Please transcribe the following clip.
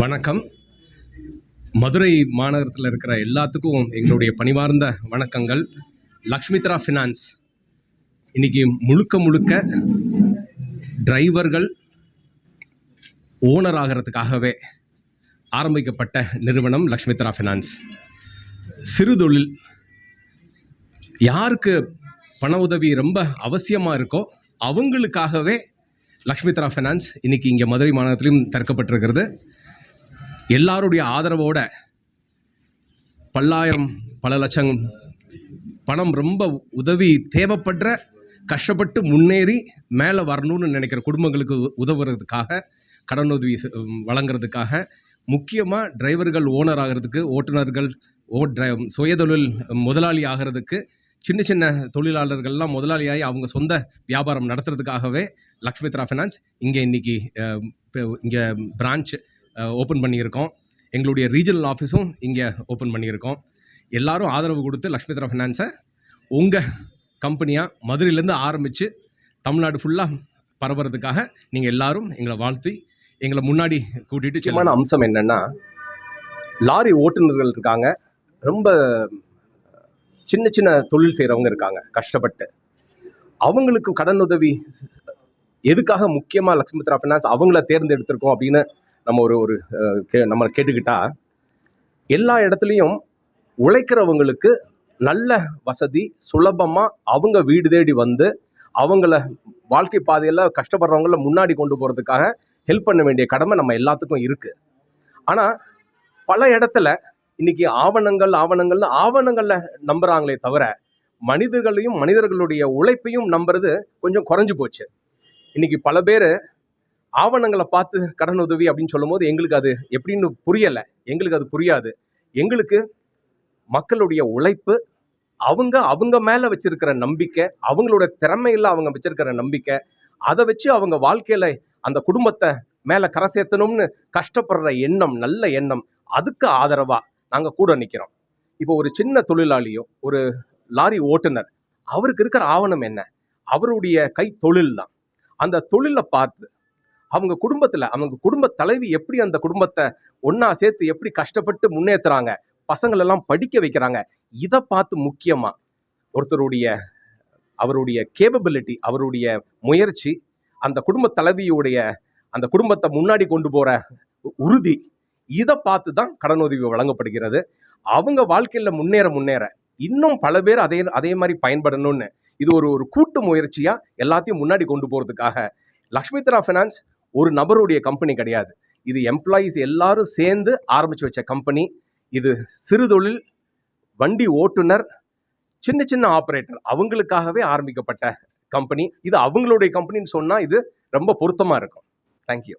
வணக்கம். மதுரை மாநகரத்தில் இருக்கிற எல்லாத்துக்கும் எங்களுடைய பணிவார்ந்த வணக்கங்கள். லக்ஷ்மித்ரா ஃபினான்ஸ் இன்னைக்கு முழுக்க முழுக்க டிரைவர்கள் ஓனர் ஆகிறதுக்காகவே ஆரம்பிக்கப்பட்ட நிறுவனம் லக்ஷ்மித்ரா ஃபினான்ஸ் சிறுதொழில். யாருக்கு பண உதவி ரொம்ப அவசியமாக இருக்கோ அவங்களுக்காகவே லக்ஷ்மித்ரா ஃபினான்ஸ் இன்றைக்கி இங்கே மதுரை மாநகரத்திலையும் திறக்கப்பட்டிருக்கிறது. எல்லாருடைய ஆதரவோட பல்லாயிரம் பல லட்சம் பணம் ரொம்ப உதவி தேவைப்படுற கஷ்டப்பட்டு முன்னேறி மேலே வரணும்னு நினைக்கிற குடும்பங்களுக்கு உ- உதவுறதுக்காக கடனுதவி உதவி வழங்குறதுக்காக முக்கியமாக டிரைவர்கள் ஓனர் ஆகிறதுக்கு ஓட்டுநர்கள் ஓ டிரை சுயதொழில் முதலாளி ஆகிறதுக்கு சின்ன சின்ன தொழிலாளர்கள்லாம் முதலாளியாகி அவங்க சொந்த வியாபாரம் நடத்துறதுக்காகவே லக்ஷ்மித்ரா ஃபினான்ஸ் இங்கே இன்றைக்கி இங்கே பிரான்ச் ஓப்பன் பண்ணியிருக்கோம். எங்களுடைய ரீஜனல் ஆஃபீஸும் இங்கே ஓப்பன் பண்ணியிருக்கோம். எல்லாரும் ஆதரவு கொடுத்து லக்ஷ்மித்ரா ஃபினான்ஸை உங்கள் கம்பெனியாக மதுரையிலேருந்து ஆரம்பித்து தமிழ்நாடு ஃபுல்லாக பரவுறதுக்காக நீங்கள் எல்லாரும் எங்களை வாழ்த்தி எங்களை முன்னாடி கூட்டிகிட்டு முக்கியமான அம்சம் என்னென்னா லாரி ஓட்டுநர்கள் இருக்காங்க. ரொம்ப சின்ன சின்ன தொழில் செய்கிறவங்க இருக்காங்க. கஷ்டப்பட்டு. அவங்களுக்கு கடன் உதவி எதுக்காக முக்கியமாக லக்ஷ்மித்ரா ஃபினான்ஸ் அவங்கள தேர்ந்தெடுத்திருக்கோம் அப்படின்னு நம்ம ஒரு ஒரு கே நம்ம கேட்டுக்கிட்டா எல்லா இடத்துலையும் உழைக்கிறவங்களுக்கு நல்ல வசதி சுலபமாக அவங்க வீடு தேடி வந்து அவங்கள வாழ்க்கை பாதையில் கஷ்டப்படுறவங்கள முன்னாடி கொண்டு போகிறதுக்காக ஹெல்ப் பண்ண வேண்டிய கடமை நம்ம எல்லாத்துக்கும் இருக்குது ஆனால் பல இடத்துல இன்னைக்கு ஆவணங்கள் ஆவணங்கள்னு ஆவணங்களில் நம்புகிறாங்களே தவிர மனிதர்களையும் மனிதர்களுடைய உழைப்பையும் நம்புறது கொஞ்சம் குறைஞ்சு போச்சு. இன்னைக்கு பல பேர் ஆவணங்களை பார்த்து கடன் உதவி அப்படின்னு சொல்லும்போது எங்களுக்கு அது எப்படின்னு புரியலை. எங்களுக்கு அது புரியாது. எங்களுக்கு மக்களுடைய உழைப்பு அவங்க அவங்க மேலே வச்சிருக்கிற நம்பிக்கை அவங்களோட திறமையில் அவங்க வச்சிருக்கிற நம்பிக்கை அதை வச்சு அவங்க வாழ்க்கையில் அந்த குடும்பத்தை மேலே கரை சேர்த்தணும்னு கஷ்டப்படுற எண்ணம் நல்ல எண்ணம் அதுக்கு ஆதரவாக நாங்கள் கூட நிற்கிறோம் இப்போ ஒரு சின்ன தொழிலாளியோ ஒரு லாரி ஓட்டுநர் அவருக்கு இருக்கிற ஆவணம் என்ன? அவருடைய கை தொழில் தான் அந்த தொழிலை பார்த்து அவங்க குடும்பத்துல அவங்க குடும்ப தலைவி எப்படி அந்த குடும்பத்தை ஒன்றா சேர்த்து எப்படி கஷ்டப்பட்டு முன்னேற்றுறாங்க பசங்களை எல்லாம் படிக்க வைக்கிறாங்க இதை பார்த்து முக்கியமா ஒருத்தருடைய அவருடைய கேப்பபிலிட்டி அவருடைய முயற்சி அந்த குடும்ப தலைவியுடைய அந்த குடும்பத்தை முன்னாடி கொண்டு போற உறுதி இதை பார்த்து தான் கடனுதவி வழங்கப்படுகிறது. அவங்க வாழ்க்கையில முன்னேற முன்னேற இன்னும் பல பேர் அதே அதே மாதிரி பயன்படணும்னு இது ஒரு ஒரு கூட்டு முயற்சியா எல்லாத்தையும் முன்னாடி கொண்டு போறதுக்காக லக்ஷ்மித்ரா ஃபினான்ஸ் ஒரு நபருடைய கம்பெனி கிடையாது. இது எம்ப்ளாயீஸ் எல்லாரும் சேர்ந்து ஆரம்பித்து வச்ச கம்பெனி இது சிறு தொழில் வண்டி ஓட்டுநர் சின்ன சின்ன ஆப்ரேட்டர் அவங்களுக்காகவே ஆரம்பிக்கப்பட்ட கம்பெனி இது அவங்களுடைய கம்பெனின்னு சொன்னால் இது ரொம்ப பொருத்தமாக இருக்கும். தேங்க்யூ